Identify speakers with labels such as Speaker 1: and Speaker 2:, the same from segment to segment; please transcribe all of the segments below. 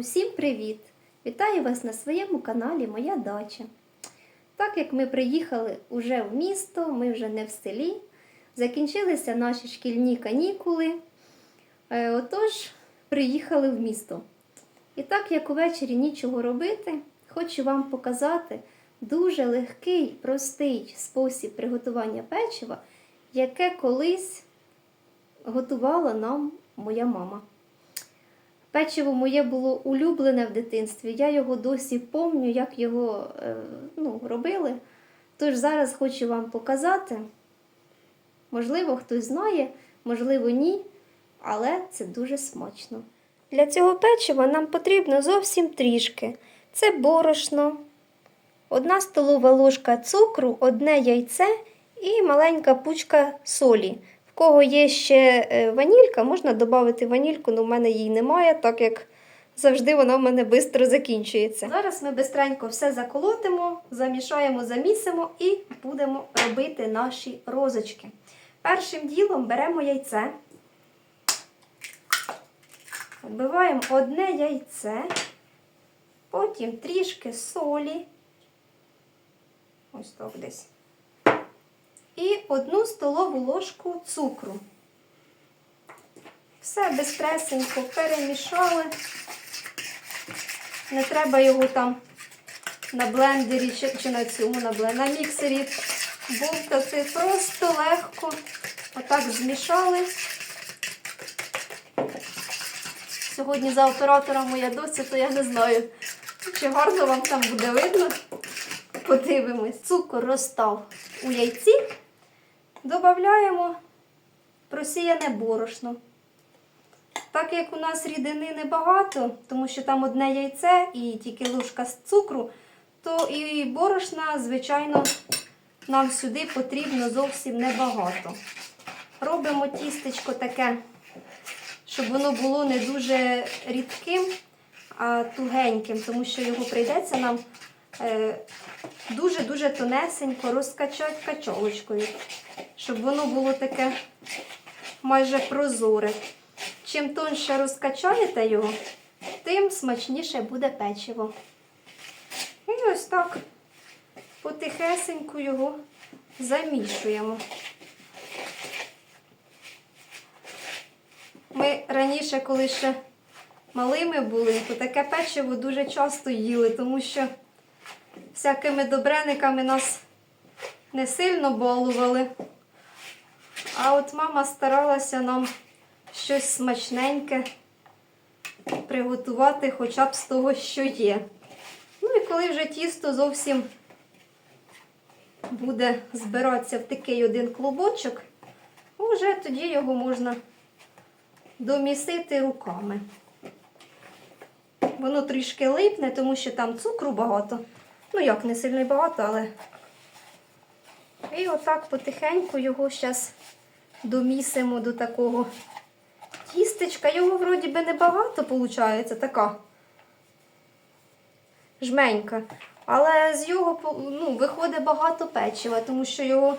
Speaker 1: Усім привіт! Вітаю вас на своєму каналі Моя дача. Так як ми приїхали уже в місто, ми вже не в селі, закінчилися наші шкільні канікули. Е, Отож, приїхали в місто. І так як увечері нічого робити, хочу вам показати дуже легкий, простий спосіб приготування печива, яке колись готувала нам моя мама. Печиво моє було улюблене в дитинстві. Я його досі пам'ятаю, як його е, ну, робили. Тож зараз хочу вам показати. Можливо, хтось знає, можливо, ні, але це дуже смачно. Для цього печива нам потрібно зовсім трішки. Це борошно, одна столова ложка цукру, одне яйце і маленька пучка солі. Кого є ще е, ванілька, можна додати ванільку, але в мене її немає, так як завжди вона в мене швидко закінчується. Зараз ми швидко все заколотимо, замішаємо, замісимо і будемо робити наші розочки. Першим ділом беремо яйце, вбиваємо одне яйце, потім трішки солі. Ось так десь і одну столову ложку цукру. Все безстресенько перемішали. Не треба його там на блендері чи, чи на цьому на, блен, на міксері бултати. Просто легко отак змішали. Сьогодні за оператором моя доця, то я не знаю, чи гарно вам там буде видно. Подивимось. Цукор розстав у яйці. Додаємо просіяне борошно. Так як у нас рідини небагато, тому що там одне яйце і тільки ложка з цукру, то і борошна, звичайно, нам сюди потрібно зовсім небагато. Робимо тістечко таке, щоб воно було не дуже рідким, а тугеньким, тому що його прийдеться нам дуже-дуже тонесенько розкачати качолочкою, щоб воно було таке майже прозоре. Чим тоньше розкачаєте його, тим смачніше буде печиво. І ось так потихесеньку його замішуємо. Ми раніше, коли ще малими були, то таке печиво дуже часто їли, тому що всякими добрениками нас не сильно балували. А от мама старалася нам щось смачненьке приготувати хоча б з того, що є. Ну і коли вже тісто зовсім буде збиратися в такий один клубочок, вже тоді його можна домісити руками. Воно трішки липне, тому що там цукру багато. Ну, як, не сильно багато, але. І отак потихеньку його зараз домісимо до такого тістечка. Його вроді би небагато виходить, така жменька. Але з його ну, виходить багато печива, тому що його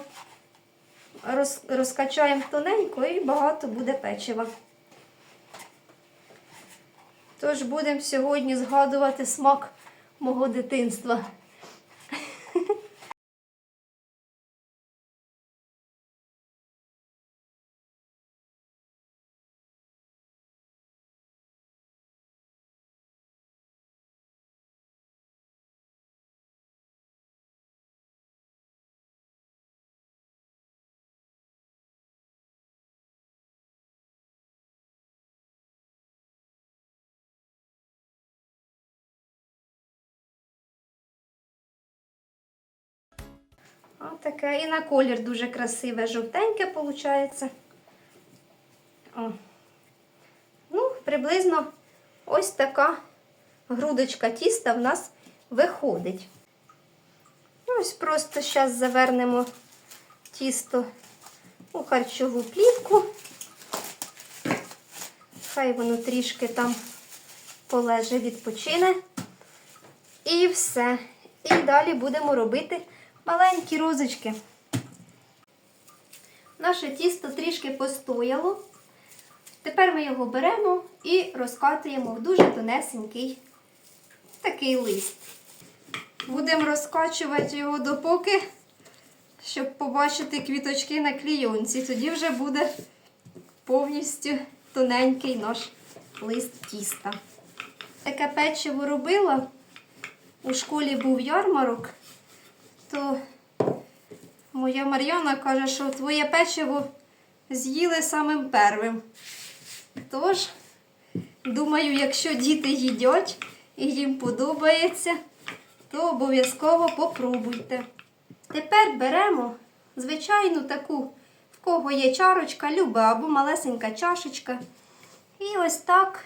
Speaker 1: роз, розкачаємо тоненько і багато буде печива. Тож будемо сьогодні згадувати смак мого дитинства. Отаке. І на колір дуже красиве, жовтеньке виходить. О. Ну, приблизно ось така грудочка тіста в нас виходить. Ось просто зараз завернемо тісто у харчову плівку. Хай воно трішки там полеже, відпочине. І все. І далі будемо робити маленькі розочки. Наше тісто трішки постояло. Тепер ми його беремо і розкатуємо в дуже тонесенький такий лист. Будемо розкачувати його допоки, щоб побачити квіточки на клійонці. Тоді вже буде повністю тоненький наш лист тіста. Таке печиво робила. У школі був ярмарок, то моя Мар'яна каже, що твоє печиво з'їли самим первим. Тож, думаю, якщо діти їдять і їм подобається, то обов'язково попробуйте. Тепер беремо звичайну таку, в кого є чарочка, люба або малесенька чашечка. І ось так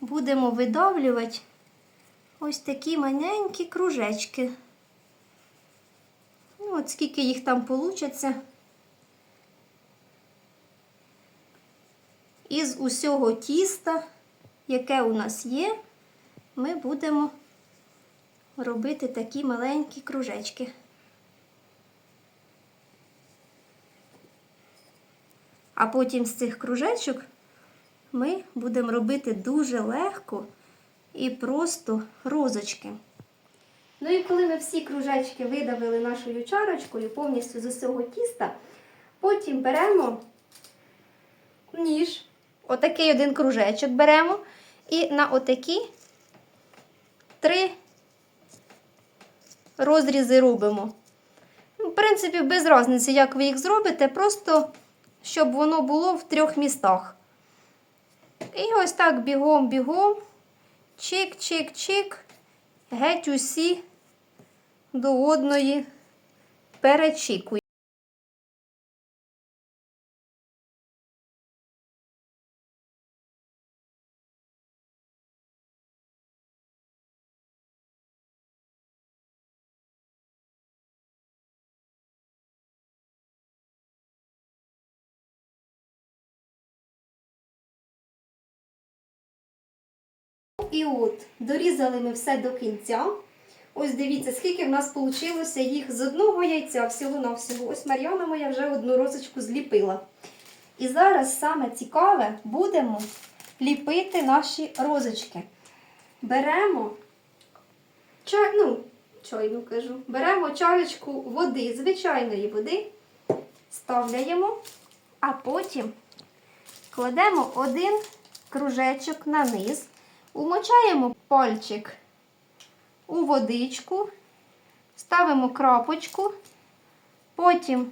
Speaker 1: будемо видавлювати ось такі маленькі кружечки. Ну, от скільки їх там получиться. Із усього тіста, яке у нас є, ми будемо робити такі маленькі кружечки. А потім з цих кружечок ми будемо робити дуже легко і просто розочки. Ну і коли ми всі кружечки видавили нашою чарочкою повністю з усього тіста, потім беремо ніж, отакий один кружечок беремо і на отакі три розрізи робимо. Ну, В принципі, без різниці, як ви їх зробите, просто щоб воно було в трьох містах. І ось так бігом-бігом, чик-чик-чик, геть усі до одної перечікуємо. І от, дорізали ми все до кінця. Ось дивіться, скільки в нас вийшло їх з одного яйця всього-навсього. Ось Мар'яна моя вже одну розочку зліпила. І зараз саме цікаве будемо ліпити наші розочки. Беремо чай, ну, чайну кажу, беремо чарочку води, звичайної води, ставляємо, а потім кладемо один кружечок на низ. Умочаємо пальчик у водичку, ставимо крапочку, потім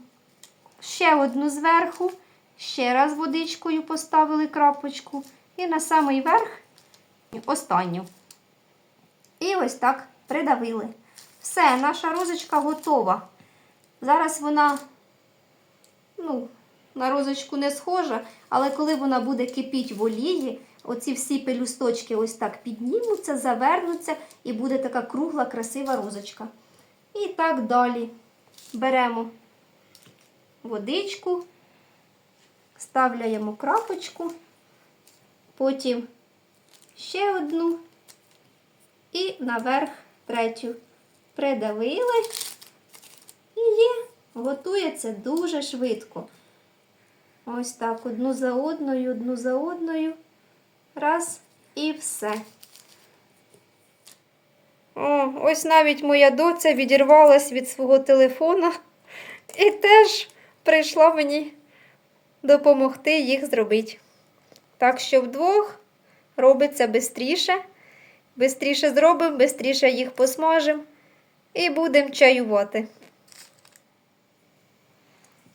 Speaker 1: ще одну зверху, ще раз водичкою поставили крапочку і на самий верх останню. І ось так придавили. Все, наша розочка готова. Зараз вона, ну, на розочку не схожа, але коли вона буде кипіти в олії, оці всі пелюсточки ось так піднімуться, завернуться і буде така кругла, красива розочка. І так далі беремо водичку, ставляємо крапочку, потім ще одну і наверх третю. Придавили і є, готується дуже швидко. Ось так, одну за одною, одну за одною. Раз і все. О, ось навіть моя доця відірвалась від свого телефона і теж прийшла мені допомогти їх зробити. Так що вдвох робиться швидше. Бистріше зробимо, швидше їх посмажемо і будемо чаювати.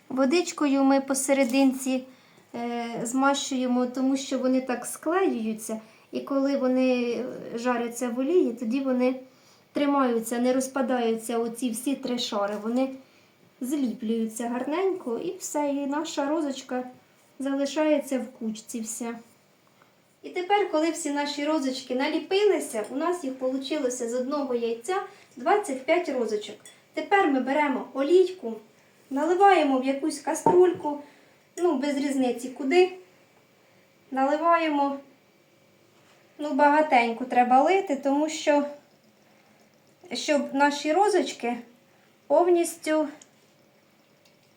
Speaker 1: Водичкою ми посерединці змащуємо, тому що вони так склеюються, і коли вони жаряться в олії, тоді вони тримаються, не розпадаються оці всі три шари. Вони зліплюються гарненько і все, і наша розочка залишається в кучці вся. І тепер, коли всі наші розочки наліпилися, у нас їх вийшло з одного яйця 25 розочок. Тепер ми беремо олійку, наливаємо в якусь каструльку, ну, без різниці куди. Наливаємо, ну, багатенько треба лити, тому що, щоб наші розочки повністю,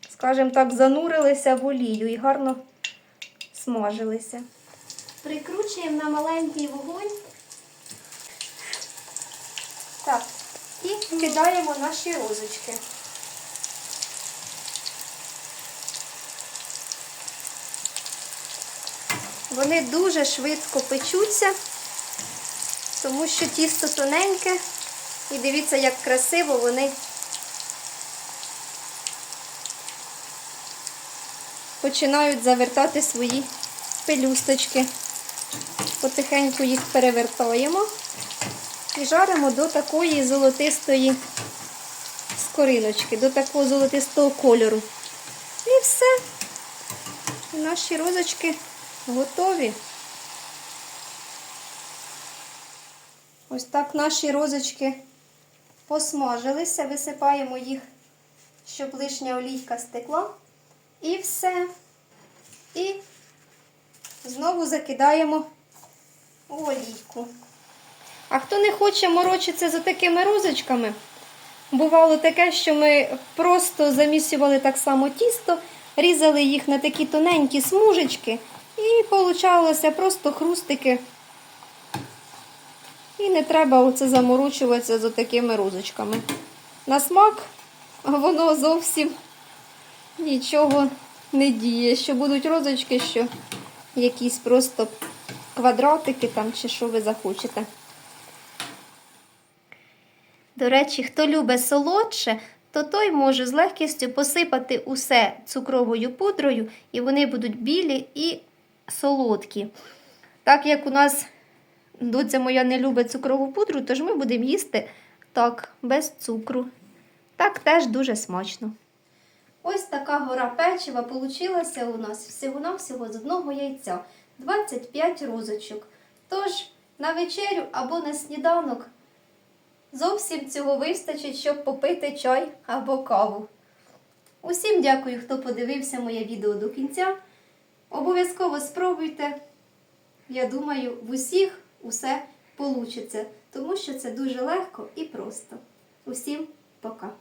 Speaker 1: скажімо так, занурилися в олію і гарно смажилися. Прикручуємо на маленький вогонь. Так, і кидаємо наші розочки. Вони дуже швидко печуться, тому що тісто тоненьке. І дивіться, як красиво вони починають завертати свої пелюсточки. Потихеньку їх перевертаємо і жаримо до такої золотистої скориночки, до такого золотистого кольору. І все. І наші розочки готові. Ось так наші розочки посмажилися, висипаємо їх, щоб лишня олійка стекла. І все. І знову закидаємо олійку. А хто не хоче морочитися за такими розочками, бувало таке, що ми просто замісювали так само тісто, різали їх на такі тоненькі смужечки, і получалося просто хрустики. І не треба оце заморочуватися за такими розочками. На смак воно зовсім нічого не діє. Що будуть розочки, що якісь просто квадратики там чи що ви захочете. До речі, хто любить солодше, то той може з легкістю посипати усе цукровою пудрою, і вони будуть білі і солодкі. Так як у нас доця моя не любить цукрову пудру, тож ми будемо їсти так, без цукру. Так теж дуже смачно. Ось така гора печива получилася у нас всього-навсього з одного яйця. 25 розочок. Тож на вечерю або на сніданок зовсім цього вистачить, щоб попити чай або каву. Усім дякую, хто подивився моє відео до кінця. Обов'язково спробуйте. Я думаю, в усіх усе вийде, тому що це дуже легко і просто. Усім пока!